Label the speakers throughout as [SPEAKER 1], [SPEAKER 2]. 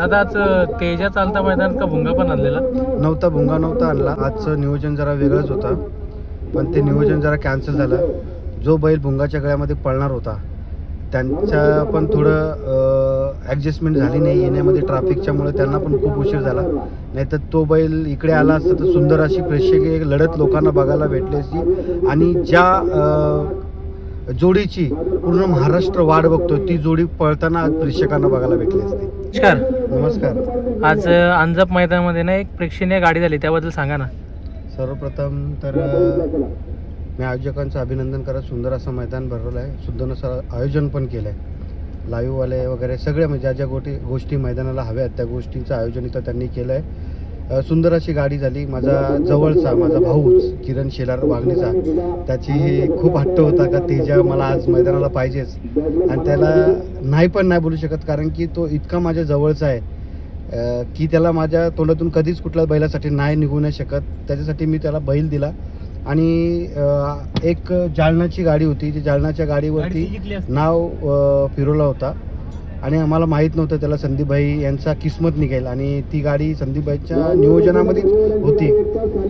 [SPEAKER 1] दादा आज तेजा चालता मैदान का भुंगा पण आणलेला?
[SPEAKER 2] नव्हता भुंगा नव्हता आणला. आजचं नियोजन जरा वेगळंच होता. पण ते नियोजन जरा कॅन्सल झालं. जो बैल भुंगाच्या गळ्यामध्ये पळणार होता त्यांच्या पण थोडं ॲडजस्टमेंट झाली नाही. येण्यामध्ये ट्रॅफिकच्यामुळे त्यांना पण खूप उशीर झाला. नाहीतर तो बैल इकडे आला असता तर सुंदर अशी प्रेक्षकीय लढत लोकांना बघायला भेटली असती. आणि ज्या जोडीची पूर्ण महाराष्ट्र वाट बघतो ती जोडी पळताना आज प्रेक्षकांना बघायला भेटली असते.
[SPEAKER 1] नमस्कार. आज अंजप मैदानामध्ये ना एक प्रेक्षणीय गाडी झाली त्याबद्दल सांगा ना.
[SPEAKER 2] सर्वप्रथम तर मी आयोजकांचं अभिनंदन करत सुंदर असं मैदान भरवलं आहे. सुंदर असं आयोजन पण केलं आहे लाईव्हवाले वगैरे सगळ्या म्हणजे ज्या ज्या गोष्टी गोष्टी मैदानाला हव्या आहेत त्या गोष्टींचं आयोजन इथं त्यांनी केलं आहे सुंदर अशी गाडी झाली. माझा जवळचा माझा भाऊच किरण शेलार वागणीचा. त्याची खूप हट्ट होता का तेजा मला आज मैदानाला पाहिजेच. आणि त्याला नाही पण नाही बोलू शकत कारण की तो इतका माझ्या जवळचा आहे की त्याला माझ्या तोंडातून कधीच कुठल्या बैलासाठी नाही निघू नाही शकत. त्याच्यासाठी मी त्याला बैल दिला. आणि एक जालनाची गाडी होती. ती जालनाच्या गाडीवरती नाव फिरवला होता. आणि आम्हाला माहीत नव्हतं त्याला संदीपभाई यांचा किस्मत निघेल आणि ती गाडी संदीपभाईच्या नियोजनामध्येच होती.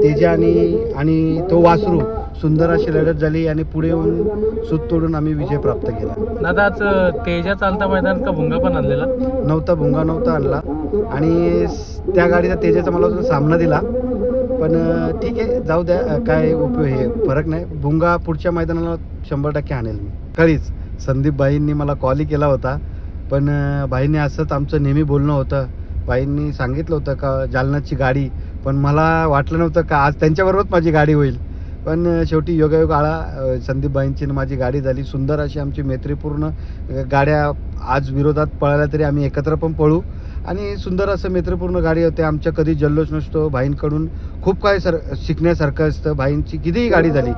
[SPEAKER 2] तेजा आणि आणि तो वासरू सुंदर अशी लढत झाली आणि पुढे येऊन सूत तोडून आम्ही विजय प्राप्त केला.
[SPEAKER 1] दादा आज तेजा चालता मैदान का भुंगा पण आणलेला?
[SPEAKER 2] नव्हता भुंगा नव्हता आणला. आणि त्या गाडीचा तेजाचा मला सामना दिला. पण ठीक आहे जाऊ द्या काय उपयोग हे फरक नाही. भुंगा पुढच्या मैदानाला शंभर टक्के आणेल मी. खरीच संदीप भाईंनी मला कॉलही केला होता. पण अ, असंच आमचं नेहमी बोलणं होतं. भाईंनी सांगितलं होतं का जालनाची गाडी. पण मला वाटलं नव्हतं का आज त्यांच्याबरोबरच माझी गाडी होईल. पण शेवटी योगायोग आळा संदीपबाईंची संदीप भाईंची माझी गाडी झाली. सुंदर अशी आमची मैत्रीपूर्ण गाड्या आज विरोधात पळाल्या तरी आम्ही एकत्र पण पळू. आणि सुंदर असं मैत्रीपूर्ण गाडी होते. आमच्या कधी जल्लोष नसतो. भाईंकडून खूप काही सर शिकण्यासारखं असतं. भाईंची कितीही गाडी झाली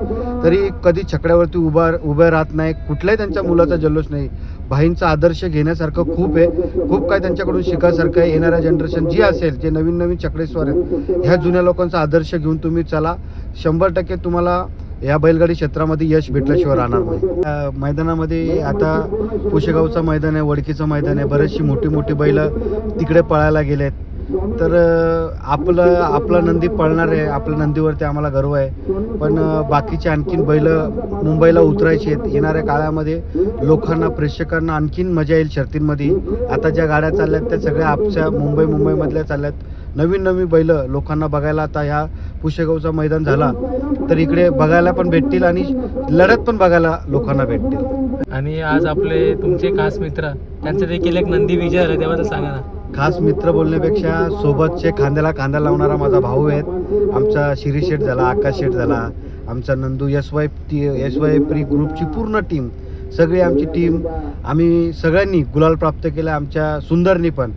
[SPEAKER 2] तरी कधी छकड्यावरती उभा उभं राहत नाही. कुठल्याही त्यांच्या मुलाचा जल्लोष नाही. भाईंचा आदर्श घेण्यासारखं खूप आहे. खूप काही त्यांच्याकडून शिकायसारखं आहे. येणाऱ्या जनरेशन जी असेल जे नवीन नवीन चकडेश्वर आहेत ह्या जुन्या लोकांचा आदर्श घेऊन तुम्ही चला. शंभर टक्के तुम्हाला या बैलगाडी क्षेत्रामध्ये यश भेटल्याशिवाय राहणार नाही. मैदानामध्ये आता पुशेगावचं मैदान आहे वडकीचं मैदान आहे. बरेचशी मोठी मोठी बैल तिकडे पळायला गेलेत. तर आपलं आपला नंदी पळणार आहे. आपल्या नंदीवरती आम्हाला गर्व आहे. पण बाकीचे आणखीन बैल मुंबईला उतरायचे आहेत. येणाऱ्या काळामध्ये लोकांना प्रेक्षकांना आणखीन मजा येईल शर्तींमध्ये. आता ज्या गाड्या चालल्यात त्या सगळ्या आपच्या मुंबई मुंबईमधल्या चालल्यात. नवीन नवीन बैल लोकांना बघायला आता ह्या पुशेगावचा मैदान झाला. तर इकडे बघायला पण भेटतील आणि लढत पण बघायला लोकांना भेटतील.
[SPEAKER 1] आणि आज आपले तुमचे खास मित्र त्यांचं देखील एक नंदी विजय तेव्हा त्याबद्दल सांगा ना.
[SPEAKER 2] खास मित्र बोलण्यापेक्षा सोबतचे खांद्याला खांदा लावणारा माझा भाऊ आहेत. आमचा शिरीष शेठ झाला आकाश शेठ झाला आमचा Nandu S Y T S Y pre ग्रुपची पूर्ण टीम सगळी आमची टीम आम्ही सगळ्यांनी गुलाल प्राप्त केला आमच्या सुंदरनी पण.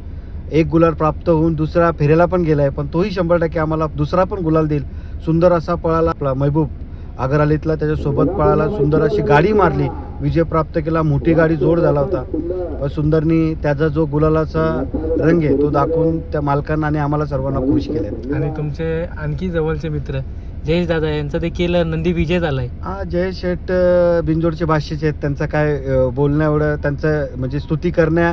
[SPEAKER 2] एक गुलाल प्राप्त होऊन दुसरा फेरेला पण गेला आहे पण तोही शंभर टक्के आम्हाला दुसरा पण गुलाल देईल. सुंदर असा पळाला आपला महबूब. अगरालीतला त्याच्यासोबत पळाला. सुंदर अशी गाडी मारली. विजय प्राप्त केला. मोठी गाडी जोड झाला होता. पण सुंदरनी त्याचा जो गुलालाचा रंग आहे तो दाखवून त्या मालकांना आणि आम्हाला सर्वांना खुश केले
[SPEAKER 1] आणि तुमचे आणखी जवळचे मित्र जयेश दादा यांचा देखील नंदी विजय झालाय.
[SPEAKER 2] हा जय शेठ बिंजोडचे भाषेचे आहेत. त्यांचं काय अ, बोलणं एवढं त्यांचं म्हणजे स्तुती करण्या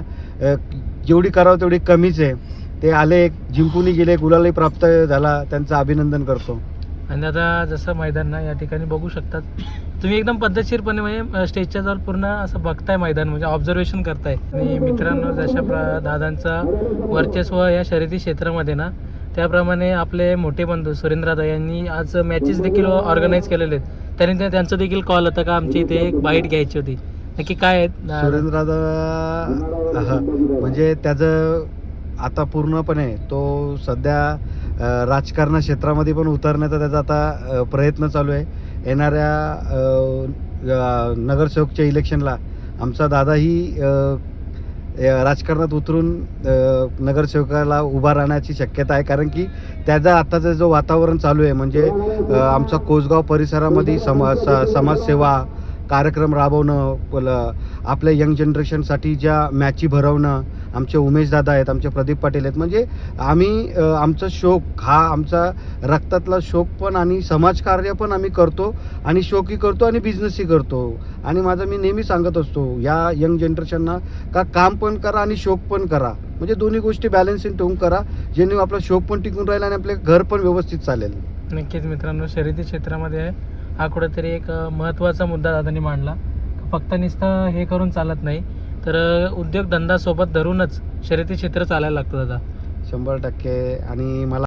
[SPEAKER 2] जेवढी करावं तेवढी कमीच आहे. ते आले जिंकूनही गेले गुलालही प्राप्त झाला. त्यांचं अभिनंदन करतो.
[SPEAKER 1] आणि आता जसं मैदान ना या ठिकाणी बघू शकतात. तुम्ही एकदम पद्धतशीरपणे म्हणजे स्टेजच्या जवळ पूर्ण असं बघताय मैदान म्हणजे ऑब्झर्वेशन करताय. आणि मित्रांनो जशा प्र दादांचा वर्चस्व या शर्यती क्षेत्रामध्ये ना त्याप्रमाणे आपले मोठे बंधू सुरेंद्रदा यांनी आज मॅचेस देखील ऑर्गनाईज केलेले आहेत. त्यांनी त्या- त्यांचं देखील कॉल होता का आमची इथे एक बाईट घ्यायची होती. नक्की काय आहेत?
[SPEAKER 2] सुरेंद्र दादा म्हणजे त्याचं आता पूर्णपणे तो सध्या राजकारण क्षेत्रामध्ये पण उतरण्याचा त्याचा आता प्रयत्न चालू आहे. येणाऱ्या नगरसेवकच्या इलेक्शनला आमचा दादाही राजकारणात उतरून नगरसेवकाला उभा राहण्याची शक्यता आहे. कारण की त्याचा आत्ताचं जो वातावरण चालू आहे म्हणजे आमचा कोसगाव परिसरामध्ये समा स- समाजसेवा कार्यक्रम राबवणं आपल्या यंग जनरेशनसाठी ज्या मॅची भरवणं आमचे उमेश दादा आहेत आमचे प्रदीप पाटील आहेत. म्हणजे आम्ही आमचा शोक हा आमचा रक्तातला शोक पण आणि समाजकार्य पण आम्ही करतो आणि शोकही करतो आणि बिझनेसही करतो. आणि माझं मी नेहमी सांगत असतो या यंग जनरेशनना का काम पण करा आणि शोक पण करा. म्हणजे दोन्ही गोष्टी बॅलन्सिंग ठेवून करा जेणे आपला शोक पण टिकून राहील आणि आपले घर पण व्यवस्थित चालेल.
[SPEAKER 1] नक्कीच मित्रांनो शर्यती क्षेत्रामध्ये हा कुठेतरी एक महत्त्वाचा मुद्दा दादांनी मांडला. फक्त नुसतं हे करून चालत नाही. तर उद्योगधंदासोबत धरूनच शर्यती क्षेत्र चालायला लागतं दादा.
[SPEAKER 2] शंभर टक्के. आणि मला